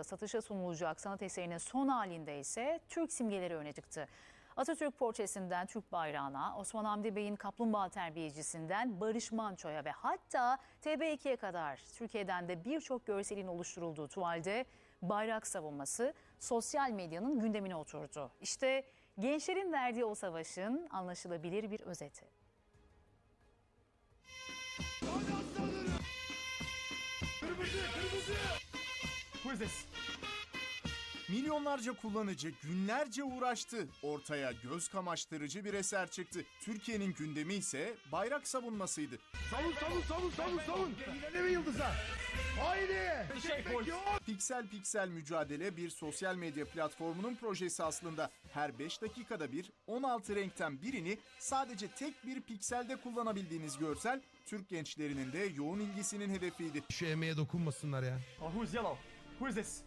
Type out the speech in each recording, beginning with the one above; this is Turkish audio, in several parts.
auksyonda satışa sunulacak sanat eserinin son halinde ise Türk simgeleri öne çıktı. Atatürk portresinden Türk bayrağına, Osman Hamdi Bey'in kaplumbağa terbiyecisinden Barış Manço'ya ve hatta TB2'ye kadar Türkiye'den de birçok görselin oluşturulduğu tuvalde bayrak savunması sosyal medyanın gündemine oturdu. İşte gençlerin verdiği o savaşın anlaşılabilir bir özeti. Who is this? Milyonlarca kullanıcı günlerce uğraştı. Ortaya göz kamaştırıcı bir eser çıktı. Türkiye'nin gündemi ise bayrak savunmasıydı. Savun savun savun savun savun. Yine mi yıldıza? Haydi. Piksel piksel mücadele bir sosyal medya platformunun projesi aslında. Her 5 dakikada bir 16 renkten birini sadece tek bir pikselde kullanabildiğiniz görsel Türk gençlerinin de yoğun ilgisinin hedefiydi. Şu emeğe dokunmasınlar ya. Oh, is yellow? Who is this?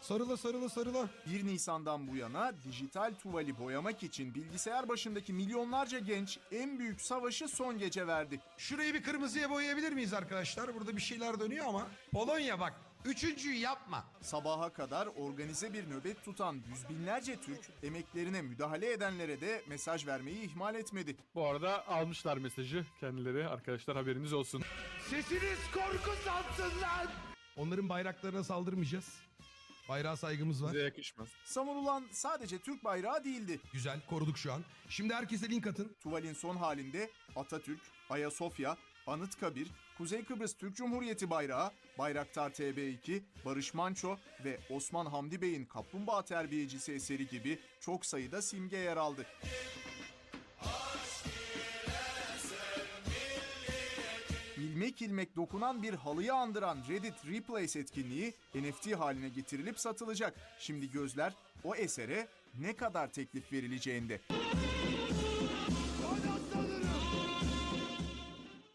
Sarıla sarıla sarıla. 1 Nisan'dan bu yana dijital tuvali boyamak için bilgisayar başındaki milyonlarca genç en büyük savaşı son gece verdi. Şurayı bir kırmızıya boyayabilir miyiz arkadaşlar? Burada bir şeyler dönüyor ama. Polonya bak. Üçüncüyü yapma. Sabaha kadar organize bir nöbet tutan yüz binlerce Türk emeklerine müdahale edenlere de mesaj vermeyi ihmal etmedi. Bu arada almışlar mesajı kendileri. Arkadaşlar haberiniz olsun. Sesiniz korku sansın lan. Onların bayraklarına saldırmayacağız. Bayrağa saygımız var. Size yakışmaz. Savunulan sadece Türk bayrağı değildi. Güzel koruduk şu an. Şimdi herkese link atın. Tuvalin son halinde Atatürk, Ayasofya, Anıtkabir, Kuzey Kıbrıs Türk Cumhuriyeti bayrağı, Bayraktar TB2, Barış Manço ve Osman Hamdi Bey'in Kaplumbağa Terbiyecisi eseri gibi çok sayıda simge yer aldı. İlmek ilmek dokunan bir halıyı andıran Reddit Replace etkinliği NFT haline getirilip satılacak. Şimdi gözler o esere ne kadar teklif verileceğinde.